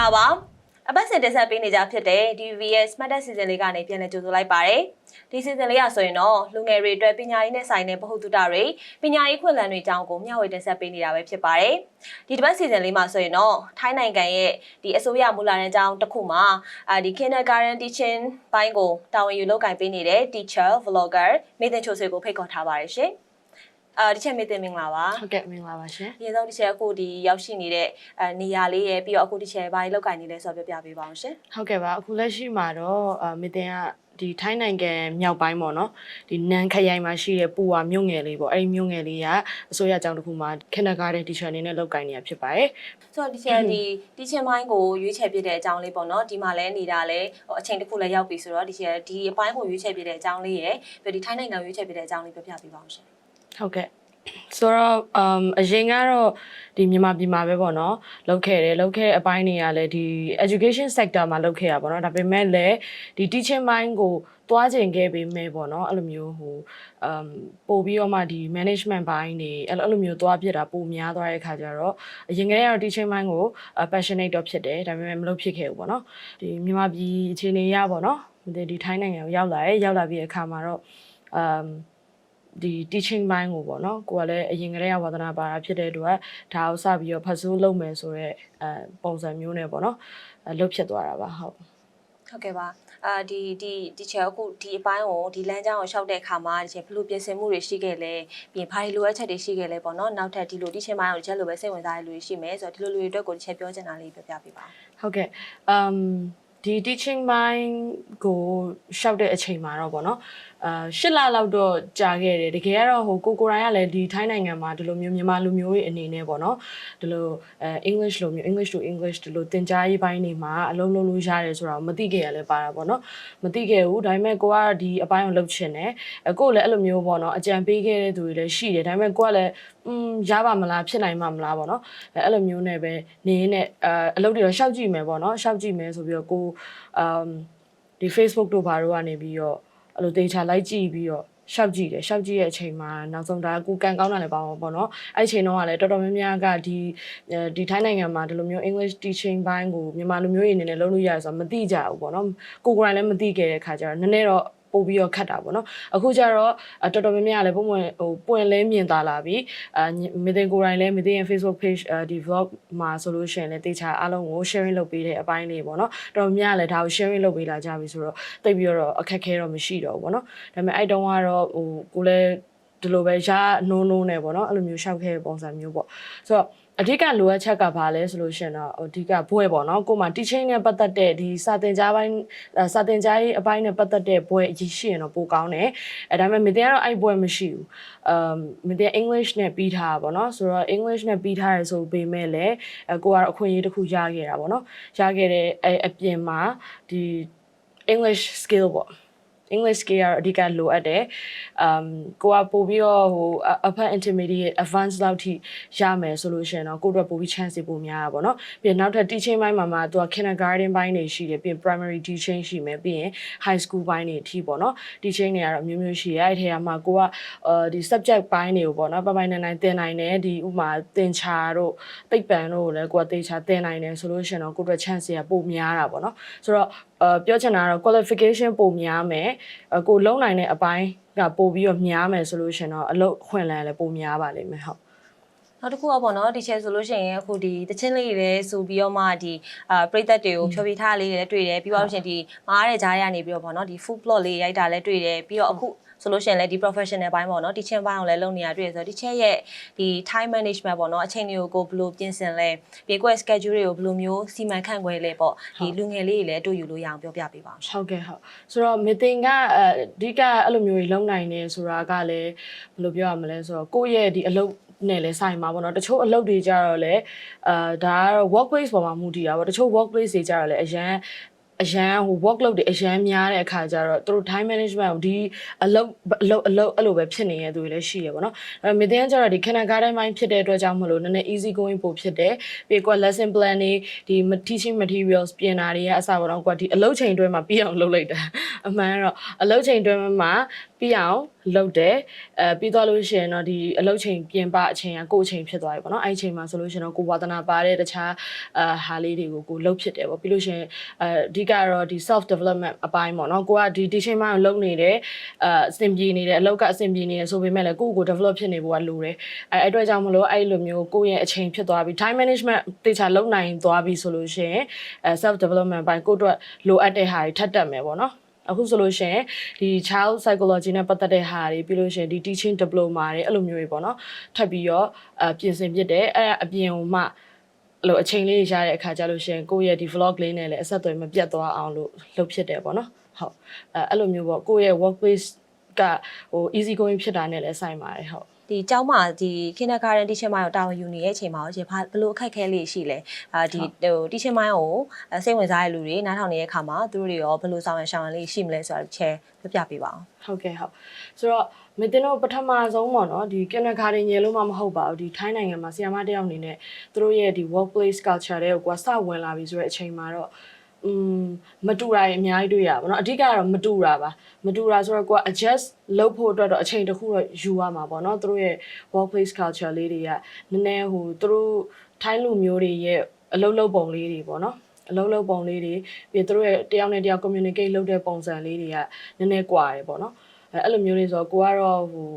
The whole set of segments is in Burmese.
္ဂလာပါအပတ်စဉ်တင်ဆက်ပေးနေကြဖြစ်တဲ့ DVS Smart Season လေးကနေပြန်လည်ကြိုဆိုလိုက်ပါတယ်ဒီ season လေးရဆိုရင်တော့လူငယ်တွေအတွက်ပညာရေးနဲ့ဆိုင်တဲ့ဗဟုသုတတွေပညာရေးခွင့်လန်းတွေအကြောင်းကိုမျှဝေတင်ဆက်ပေးနေတာပဲဖြစ်ပါတယ်ဒီတစ်ပတ် season လေးမှာဆိုရင်တော့ထိုင်းနိုင်ငံရဲ့ဒီအစိုးရမူလာတန်းကျောင်းတစ်ခုမှာအာဒီ kindergarten teaching ဘိုင်းကိုတာဝန်ယူလုပ်ကိုင်ပေးနေတဲ့ teacher vlogger မေသင်ချိုဆွေကိုဖိတ်ခေါ်ထားပါတယ်ရှင် အာဒီချက်မေသင်မင်္ဂလာပါဟုတ်ကဲ့မင်္ဂလာပါရှင်အရင်ဆုံးဒီချက်အခုဒီရောက်ရှိနေတဲ့အဲနေရာလေးရယ်ပြီးတော့အခုဒီချက်ဘာကြီးလောက်ကင်နေလဲဆိုတော့ပြောပြပေးပါအောင်ရှင်ဟုတ်ကဲ့ပါအခုလက်ရှိမှာတော့အမတင်ကဒီထိုင်းနိုင်ငံမြောက်ပိုင်းပေါ့နော်ဒီနန်ခရိုင်မှာရှိတဲ့ပူဝါမြို့ငယ်လေးပေါ့အဲ့ဒီမြို့ငယ်လေးကအစိုးရကျောင်းတစ်ခုမှာ kindergarten teacher အနေနဲ့လုပ်ကိုင်နေတာဖြစ်ပါတယ်ဆိုတော့ဒီချက်ဒီဒီချက်မိုင်းကိုရွေးချယ်ပြတဲ့အကြောင်းလေးပေါ့နော်ဒီမှာလဲနေတာလဲဟိုအချိန်တစ်ခုလဲရောက်ပြီဆိုတော့ဒီချက်ဒီအပိုင်းကိုရွေးချယ်ပြတဲ့အကြောင်းလေးရယ်ပြီးတော့ဒီထိုင်းနိုင်ငံရွေးချယ်ပြတဲ့အကြောင်းလေးပြောပြပေးပါအောင်ရှင် ဟုတ်ကဲ့ဆိုတော့ um အရင်ကတော့ဒီမြန်မာပြည်မှာပဲပေါ့နော်လုပ်ခဲ့တယ်လုပ်ခဲ့တဲ့အပိုင်းတွေကလည်းဒီ education sector မှာလုပ်ခဲ့ရပါတော့ဒါပေမဲ့လည်းဒီ teaching ဘိုင်းကိုတွားကျင်ခဲ့ပေမဲ့ပေါ့နော်အဲ့လိုမျိုးဟို um ပို့ပြီးတော့မှဒီ management ဘိုင်းတွေအဲ့လိုအဲ့လိုမျိုးတွားပြစ်တာပိုများသွားတဲ့အခါကျတော့အရင်ကတည်းကတော့ teaching ဘိုင်းကို passionate တော့ဖြစ်တယ်ဒါပေမဲ့မလုပ်ဖြစ်ခဲ့ဘူးပေါ့နော်ဒီမြန်မာပြည်အခြေအနေရပေါ့နော်ဒီဒီထိုင်းနိုင်ငံကိုရောက်လာရဲရောက်လာပြီးအခါမှာတော့ um ဒီ teaching ဘိုင်းကိုပေါ့နော်ကိုကလည်းအရင်ကတည်းကဝါသနာပါတာဖြစ်တဲ့အတွက်ဒါကိုစပြီးတော့ဖတ်ဆိုးလုပ်မယ်ဆိုတော့အဲပုံစံမျိုးနဲ့ပေါ့နော်အဲလုပ်ဖြစ်သွားတာပါဟုတ်ဟုတ်ကဲ့ပါအာဒီဒီဒီချက်အခုဒီအပိုင်းကိုဒီလမ်းကြောင်းကိုရှောက်တဲ့အခါမှာဒီချက်ဘယ်လိုပြင်ဆင်မှုတွေရှိခဲ့လဲပြီးရင်ဘာတွေလိုအပ်ချက်တွေရှိခဲ့လဲပေါ့နော်နောက်ထပ်ဒီလိုဒီချက်မိုင်းကိုဒီချက်လိုပဲစိတ်ဝင်စားတဲ့လူတွေရှိမယ်ဆိုတော့ဒီလိုလူတွေအတွက်ကိုဒီချက်ပြောချင်တာလေးပြောပြပေးပါဦးဟုတ်ကဲ့ um ဒီ teaching mind ကိုရှောက်တဲ့အချိန်မှာတော့ဗောနော် အာရှစ်လလောက်တော့ကြာခဲ့တယ်တကယ်ကတော့ဟိုကိုကိုရိုင်းကလည်းဒီထိုင်းနိုင်ငံမှာဒီလိုမျိုးမြန်မာလူမျိုးတွေအနေနဲ့ပေါ့နော်ဒီလိုအဲ English လိုမျိုး English to English ဒီလိုသင်ကြားရေးပိုင်းတွေမှာအလုံးလုံးလို့ရတယ်ဆိုတာကိုမသိခဲ့ရလဲပါတာပေါ့နော်မသိခဲ့ဘူးဒါပေမဲ့ကိုကဒီအပိုင်းကိုလုပ်ချင်တယ်အကိုကလည်းအဲ့လိုမျိုးပေါ့နော်အကြံပေးခဲ့တဲ့သူတွေလည်းရှိတယ်ဒါပေမဲ့ကိုကလည်းอืมရပါမလားဖြစ်နိုင်မှာမလားပေါ့နော်အဲအဲ့လိုမျိုးနဲ့ပဲနေရင်းနဲ့အဲအလုပ်တွေတော့ရှောက်ကြည့်မယ်ပေါ့နော်ရှောက်ကြည့်မယ်ဆိုပြီးတော့ကိုအမ်ဒီ Facebook တို့ဘာတို့ကနေပြီးတော့ အဲ့လို data လိုက်ကြည့်ပြီးတော့ရှောက်ကြည့်တယ်ရှောက်ကြည့်တဲ့အချိန်မှာနောက်ဆုံးဒါကိုကန်ကောင်းတာလည်းပါမှာပေါ့နော်အဲ့ဒီအချိန်တော့ကလည်းတော်တော်များများကဒီဒီထိုင်းနိုင်ငံမှာဒီလိုမျိုး English teaching ဘိုင်းကိုမြန်မာလူမျိုးတွေအနေနဲ့လုပ်လို့ရတယ်ဆိုတော့မသိကြဘူးပေါ့နော်ကိုကိုယ်တိုင်လည်းမသိခဲ့တဲ့ခါကျတော့နည်းနည်းတော့ ပို့ပြီးတော့ခတ်တာပေါ့နော်အခုကျတော့အတော်တော်များများလည်းပုံမှန်ဟိုပွင့်လဲမြင်သာလာပြီအာမင်းတင်ကိုယ်တိုင်လည်းမင်းတင်ရဲ့ Facebook page ဒီ vlog မှာဆိုလို့ရှိရင်လည်းတေချာအားလုံးကို sharing လုပ်ပေးတဲ့အပိုင်းလေးပေါ့နော်တော်တော်များလည်းဒါကို sharing လုပ်ပေးလာကြပြီဆိုတော့တိတ်ပြီးတော့အခက်ခဲတော့မရှိတော့ဘူးပေါ့နော်ဒါပေမဲ့အဲ့တုန်းကတော့ဟိုကိုလည်းဒီလိုပဲရနိုးနိုးနေပေါ့နော်အဲ့လိုမျိုးရှောက်ခဲ့တဲ့ပုံစံမျိုးပေါ့ဆိုတော့ အဓိကလိုအပ်ချက်ကဘာလဲဆိုလို့ရှိရင်တော့အဓိကဘွဲပေါ့နော်ကိုမှ teaching နဲ့ပတ်သက်တဲ့ဒီစာသင်ကြားပိုင်းစာသင်ကြားရေးအပိုင်းနဲ့ပတ်သက်တဲ့ဘွဲအရေးရှိရင်တော့ပိုကောင်းတယ်အဲဒါပေမဲ့မတင်ကတော့အဲ့ဘွဲမရှိဘူးအမ်မတင် English နဲ့ပြီးထားတာပေါ့နော်ဆိုတော့ English နဲ့ပြီးထားရဆိုပေမဲ့လည်းအကိုကတော့အခွင့်အရေးတစ်ခုရခဲ့တာပေါ့နော်ရခဲ့တဲ့အဲအပြင်မှာဒီ English skill ပေါ့ English skill ကတော့အဓိကလိုအပ်တယ်။ um ကိုကပို့ပြီးတော့ဟို upper intermediate advanced လောက်ထိရမယ်ဆိုလို့ရှိရင်တော့ကိုတို့ပို့ပြီး chance ပို့များတာပေါ့နော်။ပြီးရင်နောက်ထပ် teaching ဘိုင်းမှာမှာသူက kindergarten ဘိုင်းတွေရှိတယ်ပြီးရင် primary teaching ရှိမယ်ပြီးရင် high school ဘိုင်းတွေအထိပေါ့နော်။ teaching တွေကတော့အမျိုးမျိုးရှိရအဲ့ထဲမှာကိုကအဲဒီ subject ဘိုင်းတွေကိုပေါ့နော်ပပိုင်းနိုင်နိုင်သင်နိုင်တယ်ဒီဥမာသင်ချာတို့သိပ္ပံတို့ကိုလည်းကိုကသေချာသင်နိုင်တယ်ဆိုလို့ရှိရင်တော့ကိုတို့ chance တွေကပိုများတာပေါ့နော်။ဆိုတော့ အဲပြောချင်တာကတော့ qualification ပိုများမယ်အကိုလုံးနိုင်တဲ့အပိုင်းကပိုပြီးတော့များမယ်ဆိုလို့ရှင်တော့အလုပ်ခွင့်လန်းလည်းပိုများပါလိမ့်မယ်ဟုတ်နောက်တစ်ခုကပေါ့နော်ဒီချက်ဆိုလို့ရှိရင်အခုဒီတချင်းလေးတွေလည်းဆိုပြီးတော့မှဒီအာပရိသတ်တွေကိုဖြောပြထားလေးတွေလည်းတွေ့တယ်ပြီးတော့လို့ရှိရင်ဒီမားတဲ့ကြားရနေပြီးတော့ပေါ့နော်ဒီ food plot လေးရိုက်တာလည်းတွေ့တယ်ပြီးတော့အခု ဆိုလို့ရှိရင်လည်းဒီ professional ဘိုင်းပေါ့နော်ဒီချင်းဘိုင်းအောင်လည်းလုပ်နေရတွေ့ရဆိုတော့ဒီချက်ရဲ့ဒီ time management ပေါ့နော်အချိန်တွေကိုကိုဘယ်လိုပြင်ဆင်လဲပြေကွက် schedule တွေကိုဘယ်လိုမျိုးစီမံခန့်ခွဲလဲပေါ့ဒီလူငယ်လေးတွေလည်းအတူယူလို့ရအောင်ပြောပြပေးပါအောင်ရှင်ဟုတ်ကဲ့ဟုတ်ဆိုတော့မတင်ကအဓိကအဲ့လိုမျိုးကြီးလုံနိုင်နေဆိုတာကလည်းဘယ်လိုပြောရမလဲဆိုတော့ကိုယ့်ရဲ့ဒီအလုပ်နဲ့လဲဆိုင်မှာပေါ့နော်တချို့အလုပ်တွေကြတော့လဲအာဒါကတော့ workplace ပေါ်မှာမူတည်တာပေါ့တချို့ workplace တွေကြတော့လဲအရန် အရန်ဟို workload တွေအရန်များတဲ့အခါကျတော့သူတို့ time management ကိုဒီအလုပ်အလုပ်အလုပ်အဲ့လိုပဲဖြစ်နေရတဲ့သူတွေလည်းရှိရပါတော့။အဲမတင်ကကျတော့ဒီ kindergarten mind ဖြစ်တဲ့အတွက်ကြောင့်မလို့နည်းနည်း easy going ပို့ဖြစ်တယ်။ပြီးကွာ lesson plan တွေဒီ teaching materials ပြင်တာတွေကအစပါတော့ကွာဒီအလုပ်ချိန်တွဲမှာပြီးအောင်လုပ်လိုက်တာ။အမှန်ကတော့အလုပ်ချိန်တွဲမှာ ပြီးအောင်လုပ်တယ်အဲပြီးသွားလို့ရှိရင်တော့ဒီအလုပ်ချိန်ပြင်ပအချိန်ကကိုယ့်အချိန်ဖြစ်သွားပြီပေါ့နော်အဲ့ဒီအချိန်မှာဆိုလို့ရှိရင်တော့ကိုဝါသနာပါတဲ့တခြားအာဟာလေးတွေကိုကိုလုပ်ဖြစ်တယ်ပေါ့ပြီးလို့ရှိရင်အဲအဓိကတော့ဒီ self development အပိုင်းပေါ့နော်ကိုကဒီဒီချိန်မှာလုပ်နေတယ်အာအဆင်ပြေနေတယ်အလုပ်ကအဆင်ပြေနေတယ်ဆိုပေမဲ့လည်းကိုယ့်ကိုယ် develop ဖြစ်နေဖို့ကလိုတယ်အဲအဲ့အတွက်ကြောင့်မလို့အဲ့လိုမျိုးကိုယ့်ရဲ့အချိန်ဖြစ်သွားပြီ time management တေချာလုပ်နိုင်သွားပြီဆိုလို့ရှိရင်အဲ self development ဘိုင်းကိုယ့်အတွက်လိုအပ်တဲ့ဟာတွေထပ်တက်မယ်ပေါ့နော် အခုဆိုလို့ရှိရင်ဒီ child psychology နဲ့ပတ်သက်တဲ့ဟာတွေပြီးလို့ရှိရင်ဒီ teaching diploma တွေအဲ့လိုမျိုးတွေပေါ့နော်ထပ်ပြီးတော့အပြင်ဆင်ဖြစ်တယ်အဲ့အပြင်ဟိုမှအဲ့လိုအချိန်လေးရတဲ့အခါကျလို့ရှိရင်ကိုယ့်ရဲ့ဒီ vlog လေးနဲ့လည်းအဆက်အသွယ်မပြတ်သွားအောင်လို့လုပ်ဖြစ်တယ်ပေါ့နော်ဟုတ်အဲ့အဲ့လိုမျိုးပေါ့ကိုယ့်ရဲ့ workplace ကဟို easy going ဖြစ်တာနဲ့လည်းဆိုင်ပါတယ်ဟုတ် ဒီကျောင်းမှာဒီ kindergarten teacher မိုင်းကိုတာဝန်ယူနေတဲ့အချိန်မှာရောရှင်ဘာဘယ်လိုအခက်အခဲလေးရှိလဲအာဒီဟို teacher မိုင်းကိုအဲစိတ်ဝင်စားတဲ့လူတွေနားထောင်နေတဲ့အခါမှာသူတို့တွေရောဘယ်လိုဆောင်ရန်ရှောင်ရန်လေးရှိမလဲဆိုတာတစ်ချက်ပြပြပေးပါအောင်ဟုတ်ကဲ့ဟုတ်ဆိုတော့မတင်တို့ပထမဆုံးပေါ့နော်ဒီ kindergarten ရေလို့မှမဟုတ်ပါဘူးဒီထိုင်းနိုင်ငံမှာဆီယမတယောက်အနေနဲ့သူတို့ရဲ့ဒီ workplace culture တွေကိုကွာစဝင်လာပြီဆိုတဲ့အချိန်မှာတော့ อืมမတူတာတွေအများကြီးတွေ့ရပါတော့အဓိကကတော့မတူတာပါမတူတာဆိုတော့ကိုက adjust လုပ်ဖို့အတွက်တော့အချိန်တစ်ခုတော့ယူရမှာပေါ့နော်သူတို့ရဲ့ workplace culture လေးတွေကနည်းနည်းဟိုသူတို့ထိုင်းလူမျိုးတွေရဲ့အလုပ်လုပ်ပုံလေးတွေပေါ့နော်အလုပ်လုပ်ပုံလေးတွေပြီးသူတို့ရဲ့တယောက်နဲ့တယောက် communicate လုပ်တဲ့ပုံစံလေးတွေကနည်းနည်းကွာတယ်ပေါ့နော်အဲအဲ့လိုမျိုးလေးဆိုတော့ကိုကတော့ဟို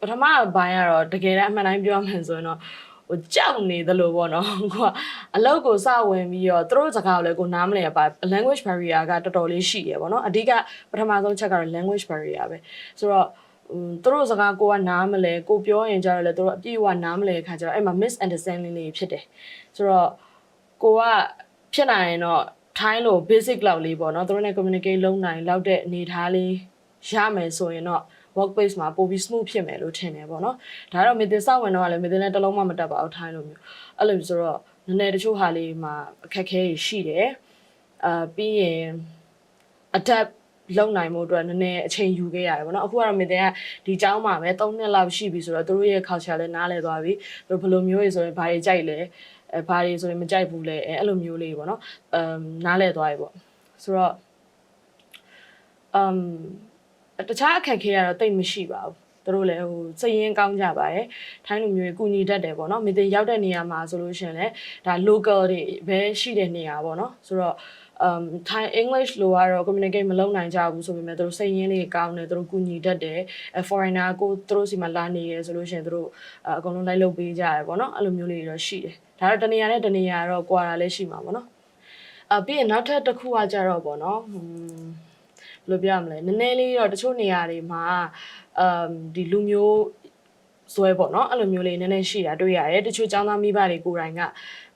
ပထမဘိုင်းကတော့တကယ်တမ်းအမှန်တိုင်းပြောမှန်ဆိုရင်တော့ ဟိုကြောက်နေသလိုပေါ့နော်ကိုကအလုပ်ကိုစဝင်ပြီးတော့သူတို့စကားကိုလည်းကိုနားမလည်ရပါ language barrier ကတော်တော်လေးရှိရပေါ့နော်အဓိကပထမဆုံးချက်ကတော့ language barrier ပဲဆိုတော့อืมသူတို့စကားကိုကနားမလဲကိုပြောရင်ကြတော့လေသူတို့အပြည့်အဝနားမလဲခါကျတော့အဲ့မှာ misunderstanding လေးဖြစ်တယ်ဆိုတော့ကိုကဖြစ်နိုင်ရင်တော့ထိုင်းလို basic လောက်လေးပေါ့နော်သူတို့နဲ့ communicate လုပ်နိုင်လောက်တဲ့အနေအထားလေးရမယ်ဆိုရင်တော့ workplace မှာပိုပြီး smooth ဖြစ်မယ်လို့ထင်တယ်ပေါ့နော်ဒါတော့မေတင်စဝင်တော့လည်းမေတင်လည်းတစ်လုံးမှမတက်ပါဘူးထိုင်းလိုမျိုးအဲ့လိုဆိုတော့နည်းနည်းတချို့ဟာလေးမှာအခက်အခဲရှိတယ်အာပြီးရင် adapt လုံနိုင်မှုအတွက်နည်းနည်းအချိန်ယူခဲ့ရတယ်ပေါ့နော်အခုကတော့မေတင်ကဒီเจ้าမှာပဲ3နှစ်လောက်ရှိပြီဆိုတော့တို့ရဲ့ culture လည်းနားလည်သွားပြီတို့ဘယ်လိုမျိုးတွေဆိုရင်ဘာတွေကြိုက်လဲအဲဘာတွေဆိုရင်မကြိုက်ဘူးလဲအဲအဲ့လိုမျိုးလေးပေါ့နော်အမ်နားလည်သွားပြီပေါ့ဆိုတော့အမ် တခြားအခက်အခဲကတော့တိတ်မရှိပါဘူးသူတို့လည်းဟိုစိတ်ရင်းကောင်းကြပါတယ်ထိုင်းလူမျိုးကြီးကုညီတတ်တယ်ပေါ့နော်မေတင်ရောက်တဲ့နေရာမှာဆိုလို့ရှိရင်လည်းဒါ local တွေပဲရှိတဲ့နေရာပေါ့နော်ဆိုတော့ um Thai English လိုကတော့ communicate မလုပ်နိုင်ကြဘူးဆိုပေမဲ့သူတို့စိတ်ရင်းလေးကောင်းတယ်သူတို့ကူညီတတ်တယ်အဲ foreigner ကိုသူတို့စီမှာလာနေရဲဆိုလို့ရှိရင်သူတို့အကုန်လုံးလိုက်လုပ်ပေးကြရပေါ့နော်အဲ့လိုမျိုးလေးတွေတော့ရှိတယ်ဒါတော့တနေရာနဲ့တနေရာတော့ကွာတာလည်းရှိမှာပေါ့နော်အပြီးရင်နောက်ထပ်တစ်ခုကကြတော့ပေါ့နော်ဟွန်း ဘယ်လိုပြောရမလဲနည်းနည်းလေးတော့တချို့နေရာတွေမှာအမ်ဒီလူမျိုးစွဲပေါ့နော်အဲ့လိုမျိုးလေးနည်းနည်းရှိတာတွေ့ရတယ်တချို့ចောင်းသားမိဘတွေကိုယ်တိုင်က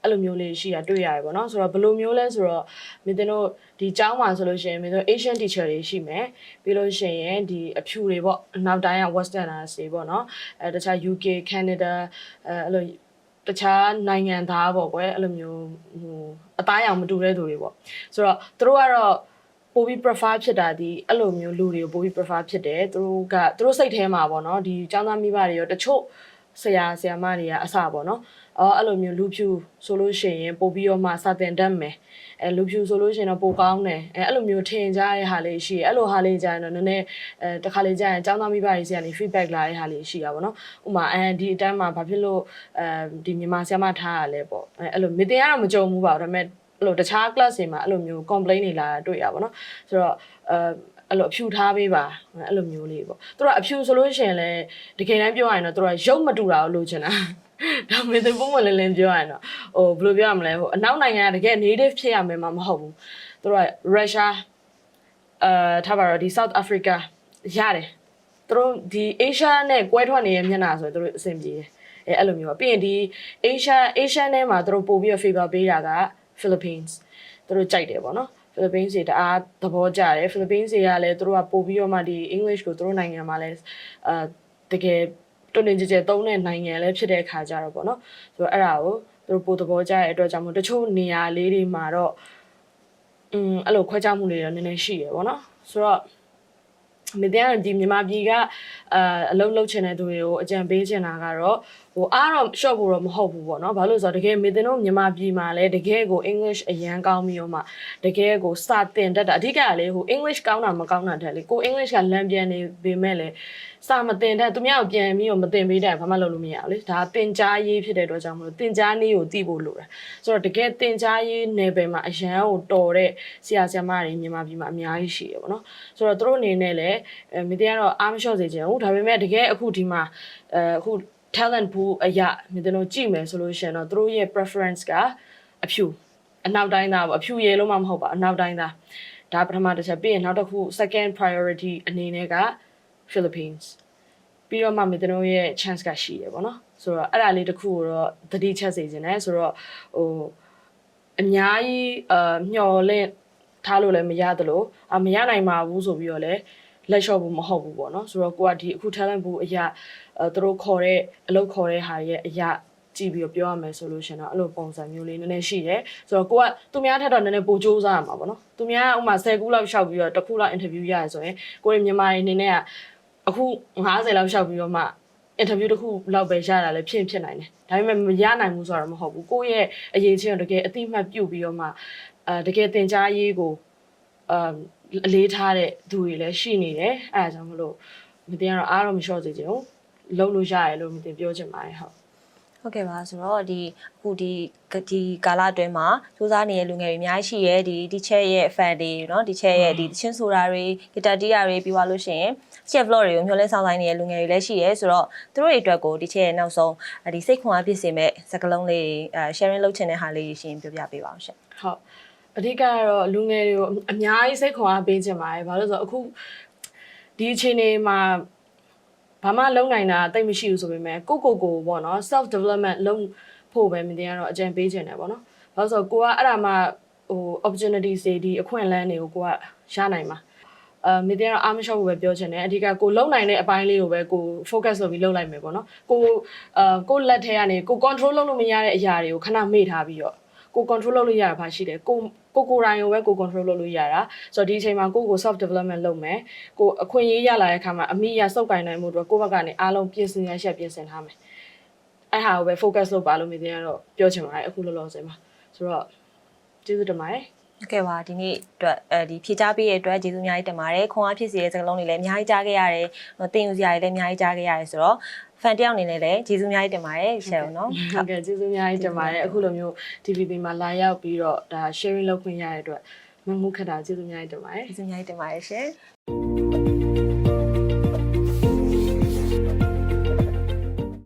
အဲ့လိုမျိုးလေးရှိတာတွေ့ရတယ်ပေါ့နော်ဆိုတော့ဘယ်လိုမျိုးလဲဆိုတော့မင်းတို့ဒီចောင်းမှာဆိုလို့ရှိရင်မင်းတို့ Asian teacher တွေရှိမယ်ပြီးလို့ရှိရင်ဒီအဖြူတွေပေါ့နောက်တိုင်းက westerners တွေပေါ့နော်အဲတခြား UK Canada အဲအဲ့လိုတခြားနိုင်ငံသားပေါ့ကွယ်အဲ့လိုမျိုးဟိုအသားရောင်မတူတဲ့သူတွေပေါ့ဆိုတော့သူတို့ကတော့ ပိုပြီး prefer ဖြစ်တာဒီအဲ့လိုမျိုးလူတွေကိုပိုပြီး prefer ဖြစ်တယ်သူတို့ကသူတို့စိတ်ထဲမှာပေါ့နော်ဒီចောင်းသားမိဘတွေရောတချို့ဆရာဆရာမတွေကအစပေါ့နော်အော်အဲ့လိုမျိုးလူဖြူဆိုလို့ရှိရင်ပို့ပြီးတော့မှစာတင်တတ်မယ်အဲလူဖြူဆိုလို့ရှိရင်တော့ပိုကောင်းတယ်အဲအဲ့လိုမျိုးထင်ကြတဲ့ဟာလေးရှိတယ်အဲ့လိုဟာလေးကြာရင်တော့နည်းနည်းအဲတစ်ခါလေးကြာရင်ចောင်းသားမိဘတွေဆီကနေ feedback လာတဲ့ဟာလေးရှိတာပေါ့နော်ဥပမာအဲဒီအတန်းမှာဘာဖြစ်လို့အဲဒီမြန်မာဆရာမထားရလဲပေါ့အဲအဲ့လိုမတင်ကတော့မကြုံဘူးပါဘူးဒါပေမဲ့ အဲ့လိုတခြား class တွေမှာအဲ့လိုမျိုး complain တွေလာတာတွေ့ရပါတော့ဆိုတော့အဲအဲ့လိုအဖြူထားပေးပါအဲ့လိုမျိုးလေးပေါ့သူတို့ကအဖြူဆိုလို့ရှိရင်လည်းတကယ်တမ်းပြောရရင်တော့သူတို့ကရုပ်မတူတာကိုလိုချင်တာဒါမေတ္တာပုံမလင်းလင်းပြောရရင်တော့ဟိုဘယ်လိုပြောရမလဲဟိုအနောက်နိုင်ငံကတကယ် native ဖြစ်ရမယ်မှာမဟုတ်ဘူးသူတို့က Russia အဲထားပါတော့ဒီ South Africa ရတယ်သူတို့ဒီ Asia နဲ့ကွဲထွက်နေတဲ့မျက်နှာဆိုရင်သူတို့အဆင်ပြေတယ်အဲအဲ့လိုမျိုးပါပြီးရင်ဒီ Asia Asia နဲ့မှာသူတို့ပို့ပြီးတော့ favor ပေးတာက Philippines သူတို့ကြိုက်တယ်ပေါ့နော် Philippines တွေတအားသဘောကျတယ် Philippines တွေကလည်းသူတို့ကပို့ပြီးတော့မှဒီ English ကိုသူတို့နိုင်ငံမှာလည်းအာတကယ်တွင်တွင်ကြဲကြဲသုံးတဲ့နိုင်ငံလည်းဖြစ်တဲ့အခါကြတော့ပေါ့နော်ဆိုတော့အဲ့ဒါကိုသူတို့ပို့သဘောကျတဲ့အတွက်ကြောင့်မို့တချို့နေရာလေးတွေမှာတော့อืมအဲ့လိုခွဲခြားမှုတွေတော့နည်းနည်းရှိရယ်ပေါ့နော်ဆိုတော့ မတင်ကတော့ဒီမြန်မာပြည်ကအာအလုံးလုံးချင်တဲ့သူတွေကိုအကြံပေးချင်တာကတော့ဟိုအားတော့ short ဖို့တော့မဟုတ်ဘူးပေါ့နော်ဘာလို့လဲဆိုတော့တကယ်မတင်တို့မြန်မာပြည်မှာလည်းတကယ်ကို English အရန်ကောင်းပြီးတော့မှတကယ်ကိုစတင်တတ်တာအဓိကကလေဟို English ကောင်းတာမကောင်းတာတက်လေကို English ကလမ်းပြန်နေပေမဲ့လေစာမတင်တတ်သူများကိုပြန်ပြီးတော့မတင်ပေးတဲ့ဘာမှလုပ်လို့မရဘူးလေဒါကတင်ကြားရေးဖြစ်တဲ့အတွက်ကြောင့်မလို့တင်ကြားနည်းကိုသိဖို့လိုတာဆိုတော့တကယ်တင်ကြားရေးနယ်ပယ်မှာအရန်ကိုတော်တဲ့ဆရာဆရာမတွေမြန်မာပြည်မှာအများကြီးရှိတယ်ပေါ့နော်ဆိုတော့သူတို့အနေနဲ့လည်းအဲမတင်ကတော့အားမလျှော့စေချင်ဘူးဒါပေမဲ့တကယ်အခုဒီမှာအဲအခု talent pool အရာမတင်တို့ကြည့်မယ်ဆိုလို့ရှိရင်တော့သူတို့ရဲ့ preference ကအဖြူအနောက်တိုင်းသားပေါ့အဖြူရေလုံးမှမဟုတ်ပါအနောက်တိုင်းသားဒါပထမတစ်ချက်ပြီးရင်နောက်တစ်ခု second priority အနေနဲ့က Philippines ပြီးတော့မှမေတ္တတို့ရဲ့ chance ကရှိတယ်ပေါ့နော်ဆိုတော့အဲ့ဒါလေးတစ်ခုကိုတော့သတိချက်စေခြင်းနဲ့ဆိုတော့ဟိုအများကြီးအမျော်လင့်ထားလို့လည်းမရသလိုအမရနိုင်ပါဘူးဆိုပြီးတော့လည်း လက်လျှော့ဖို့မဟုတ်ဘူးပေါ့နော်ဆိုတော့ကိုကဒီအခု talent ဘူးအရာအဲသူတို့ခေါ်တဲ့အလုပ်ခေါ်တဲ့ဟာရဲ့အရာကြည့်ပြီးတော့ပြောရမယ်ဆိုလို့ရှင်တော့အဲ့လိုပုံစံမျိုးလေးနည်းနည်းရှိတယ်ဆိုတော့ကိုကသူများထက်တော့နည်းနည်းပိုစူးစမ်းရမှာပေါ့နော်သူများဥမာ10ခုလောက်ရှောက်ပြီးတော့တစ်ခုလောက် interview ရတယ်ဆိုရင်ကိုရီမြန်မာတွေအနေနဲ့ကအခု90လောက်ရှောက်ပြီးတော့မှ interview တစ်ခုလောက်ပဲရတာလည်းဖြစ်ဖြစ်နိုင်တယ်။ဒါပေမဲ့မရနိုင်ဘူးဆိုတော့မဟုတ်ဘူး။ကိုယ့်ရဲ့အရေးချင်းကိုတကယ်အတိအမှတ်ပြုတ်ပြီးတော့မှအဲတကယ်တင် जा ရေးကိုအမ် အလေးထားတဲ့သူတွေလည်းရှိနေတယ်။အဲဒါကြောင့်မလို့မတင်ကတော့အားတော့မလျှော့စေချင်ဘူး။လုံးလို့ရတယ်လို့မတင်ပြောချင်ပါတယ်ဟုတ် ဟုတ်ကဲ့ပါဆိုတော့ဒီအခုဒီဒီကာလအတွင်းမှာစူးစမ်းနေတဲ့လူငယ်တွေအများကြီးရှိရဲဒီဒီချက်ရဲ့ fan တွေเนาะဒီချက်ရဲ့ဒီတချင်းဆိုတာတွေဂီတာတီးယာတွေပြီးသွားလို့ရှိရင် chef vlog တွေကိုမျှော်လင့်ဆောင်ဆိုင်နေတဲ့လူငယ်တွေလည်းရှိရဲဆိုတော့သူတို့တွေအတွက်ကိုဒီချက်ရဲ့နောက်ဆုံးဒီစိတ်ခွန်အားဖြစ်စေမဲ့စကလုံးလေးအဲ sharing လုပ်ချင်တဲ့ဟာလေးရှင်ပြောပြပေးပါအောင်ရှင် ဟုတ် အဓိကကတော့လူငယ်တွေကိုအများကြီးစိတ်ခွန်အားပေးခြင်းပါတယ်ဘာလို့လဲဆိုတော့အခုဒီအချိန်လေးမှာဘာမှလုံနိုင်တာတိတ်မရှိဘူးဆိုပေမဲ့ကိုကိုကိုပေါ့နော် self development လုံဖို့ပဲမတင်ကတော့အကြံပေးခြင်းတယ်ပေါ့နော်ဘာလို့လဲဆိုတော့ကိုကအဲ့ဒါမှဟို opportunities တွေဒီအခွင့်အလမ်းတွေကိုကိုကရနိုင်မှာအာမီဒီယာအားမလျှော့ဖို့ပဲပြောချင်တယ်အဓိကကိုလုံနိုင်တဲ့အပိုင်းလေးကိုပဲကို focus လုပ်ပြီးလုပ်လိုက်မယ်ပေါ့နော်ကိုအာကိုလက်ထဲကနေကို control လုပ်လို့မရတဲ့အရာတွေကိုခဏမေ့ထားပြီးတော့ကို control လုပ်လို့ရတာဘာရှိတယ်ကို ကိုကိုယ်တိုင်ကိုပဲကို control လုပ်လို့ရတာဆိုတော့ဒီအချိန်မှာကိုကို self development လုပ်မယ်ကိုအခွင့်အရေးရလာတဲ့အခါမှာအမိရစုပ်ကင်နိုင်မှုအတွက်ကိုယ့်ဘက်ကနေအားလုံးပြင်ဆင်ရရှက်ပြင်ဆင်ထားမယ်အဲ့ဟာကိုပဲ focus လုပ်ပါလို့မြင်တယ်ကတော့ပြောချင်ပါတယ်အခုလောလောဆယ်မှာဆိုတော့ကျေးဇူးတင်ပါတယ် ဟုတ်ကဲ့ပါဒီနေ့အတွက်အဲဒီဖြေချပေးရတဲ့အတွက်ကျေးဇူးအများကြီးတင်ပါတယ်ခွန်အားဖြစ်စေတဲ့စကားလုံးတွေလည်းအများကြီးကြားခဲ့ရတယ်ဟိုတင်ယူစရာတွေလည်းအများကြီးကြားခဲ့ရတယ်ဆိုတော့ fan တယောက်အနေနဲ့လည်းကျေးဇူးအများကြီးတင်ပါတယ်ရှယ်နော်ဟုတ်ကဲ့ကျေးဇူးအများကြီးတင်ပါတယ်အခုလိုမျိုး TVB မှာလာရောက်ပြီးတော့ဒါ sharing လုပ်ခွင့်ရတဲ့အတွက်မမှုခက်တာကျေးဇူးအများကြီးတင်ပါတယ်ကျေးဇူးအများကြီးတင်ပါတယ်ရှင်